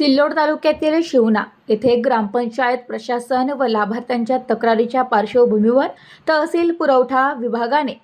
सिल्लोड तालुक्यातील शिवना येथे ग्रामपंचायत प्रशासन व लाभार्थ्यांच्या तक्रारीच्या पार्श्वभूमीवर तहसील पुरवठा विभागाने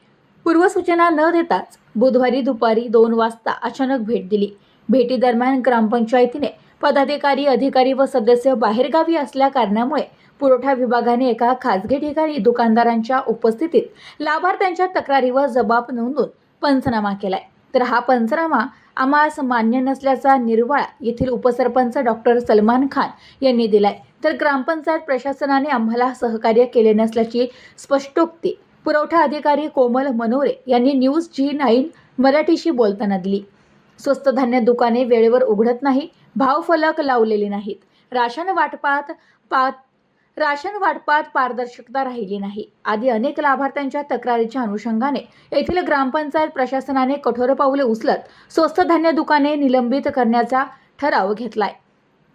पूर्वसूचना न देताच बुधवारी दुपारी दोन वाजता अचानक भेट दिली. भेटीदरम्यान ग्रामपंचायतीने पदाधिकारी अधिकारी व सदस्य बाहेरगावी असल्या कारणामुळे पुरवठा विभागाने एका खासगी ठिकाणी दुकानदारांच्या उपस्थितीत लाभार्थ्यांच्या तक्रारीवर जबाब नोंदून पंचनामा केलाय. तर हा पंचनामा आम्हास मान्य नसल्याचा निर्वाळा येथील उपसरपंच डॉक्टर सलमान खान यांनी दिलाय. तर ग्रामपंचायत प्रशासनाने आम्हाला सहकार्य केले नसल्याची स्पष्टोक्ती पुरवठा अधिकारी कोमल मनोरे यांनी न्यूज जी नाईन मराठीशी बोलताना दिली. स्वस्त धान्य दुकाने वेळेवर उघडत नाही भावफलक लावलेले नाहीत. राशन वाटपात पात राशन वाटपात पारदर्शकता राहिली नाही. आदी अनेक लाभार्थ्यांच्या तक्रारीच्या अनुषंगाने येथील ग्रामपंचायत प्रशासनाने कठोर पावले उचलत स्वस्त धान्य दुकाने निलंबित करण्याचा ठराव घेतलाय.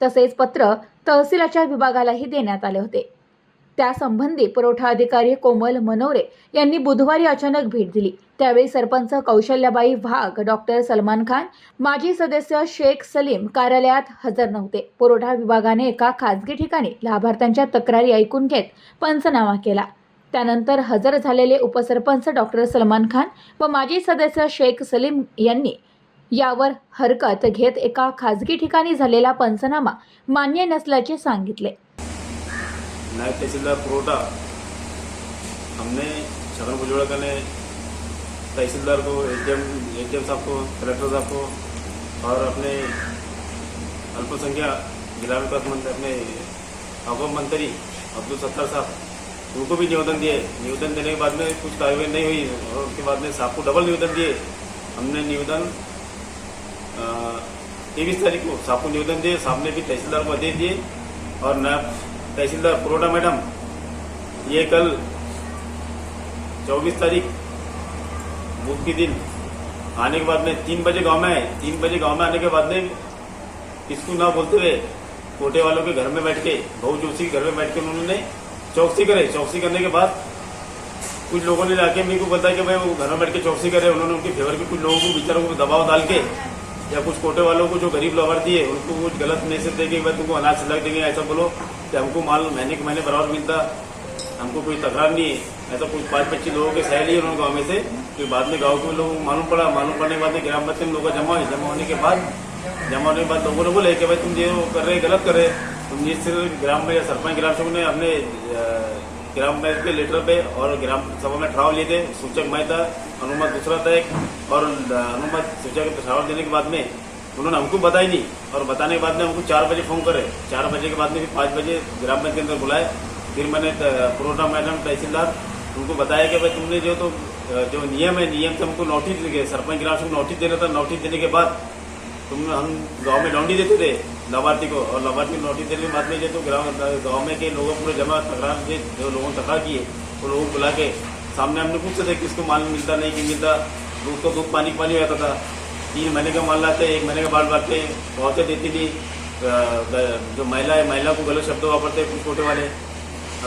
तसेच पत्र तहसीलाच्या विभागालाही देण्यात आले होते. त्यासंबंधी पुरवठा अधिकारी कोमल मनोरे यांनी बुधवारी अचानक भेट दिली. त्यावेळी सरपंच कौशल्याबाई वाघ डॉक्टर सलमान खान माजी सदस्य शेख सलीम कार्यालयात हजर नव्हते. पुरवठा विभागाने एका खासगी ठिकाणी लाभार्थ्यांच्या तक्रारी ऐकून घेत पंचनामा केला. त्यानंतर हजर झालेले उपसरपंच डॉक्टर सलमान खान व माजी सदस्य शेख सलीम यांनी यावर हरकत घेत एका खासगी ठिकाणी झालेला पंचनामा मान्य नसल्याचे सांगितले. नायब तहसीलदार पुरोटा हमने छगन भुजबड़ ने तहसीलदार को एडीएम एडीएम साहब को, कलेक्टर साहब को और अपने अल्पसंख्यक जिला विकास मंत्री, अपने अवगम मंत्री अब्दुल सत्तार साहब, उनको भी निवेदन दिए। निवेदन देने के बाद में कुछ कार्रवाई नहीं हुई और उसके बाद में साहब को डबल निवेदन दिए। हमने निवेदन तेईस तारीख को साहब को निवेदन दिए साहब ने भी तहसीलदार को आदेश दिए और नायब तहसीलदार पुरोटा मैडम, ये कल 24 तारीख, बुध के दिन, आने के बाद में तीन बजे गाँव में आए। तीन बजे गाँव में आने के बाद में इसको ना बोलते हुए कोटे वालों के घर में बैठ के, बहु जोशी के घर में बैठ के उन्होंने चौकसी करे। चौकसी करने के बाद कुछ लोगों ने लाके मेरे को बताया कि भाई वो घर में बैठ के चौकसी करे उन्होंने उनके फेवर के कुछ लोगों को, बेचारों को दबाव डाल के या कुछ कोटे वालों को जो गरीब लाभार्थी है उनको कुछ गलत मैसेज देंगे भाई तुमको अनाज सिलक देंगे, ऐसा बोलो। कि हमको माल महीने के महीने बराबर मिलता। हमको कोई तकरार नहीं है। ऐसा कुछ पाँच पच्चीस लोगों के सह लिए उन्होंने गाँव में से फिर बाद में गाँव के लोगों को मालूम पड़ा। मालूम पड़ने के बाद में ग्राम पंचायत लोग जमा हुए जमा होने के बाद, जमा होने के बाद लोगों ने बोले कि भाई तुम ये कर रहे, गलत कर रहे। तुम जिस ग्राम में या सरपंच ग्राम सेवक ने अपने ग्राम पंचायत के लेटर पे, और ग्राम सभा में ठहराव लिए थे। सूचक मैं था अनुमत दूसरा था एक, और अनुमत सूचक ठहराव देने के बाद में उन्होंने हमको बताई नहीं, और बताने के बाद में हमको चार बजे फ़ोन करे। चार बजे के बाद में फिर पाँच बजे ग्राम पंचायत के अंदर बुलाए। फिर मैंने पुरोटा मैडम, तहसीलदार, उनको बताया कि भाई तुमने जो तो जो नियम है, नियम से हमको नोटिस, सरपंच ग्राम से नोटिस देना था। नोटिस देने के बाद तुम हम गाँव में लौंडी देते थे। लाभार्थी को और लाभार्थी को नोटिस देने के बाद में तो ग्राम गाँव में के लोगों पूरे जमा तकरार जे जो लोगों ने तकरार किए वो लोगों को बुला के सामने हमने पूछते थे किसको माल मिलता नहीं कि मिलता। दूध को दूध पानी पानी रहता था। तीन महीने का माल लाते, एक महीने का बाल बांटते पहुँचे देती थी। जो महिला है, महिला को गलत शब्द वापरते कुछ छोटे वाले।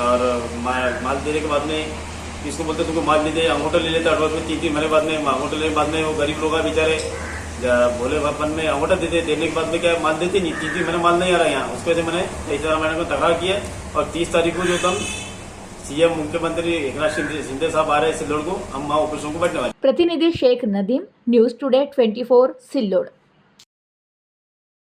और माल देने के बाद में किसको बोलते, तुमको माल नहीं दे अंगूठा ले लेते एडवांस में तीन तीन महीने बाद में अंगूठा लेने के बाद में वो गरीब लोग बेचारे। भोले बापन में ऑर्डर देते, देने के बाद में क्या माल देते? नहीं क्योंकि मैंने माल नहीं आ रहा यहाँ। उसके वजह मैंने तेईसरा मैडम को तकरार किया और तीस तारीख को जो तम सीएम, मुख्यमंत्री एकनाथ शिंदे साहब आ रहे हैं सिल्लोड को, हम वहाँ ऑपरेशन को बैठने वाले। प्रतिनिधि Shaikh Nadeem, news today twenty four Sillod.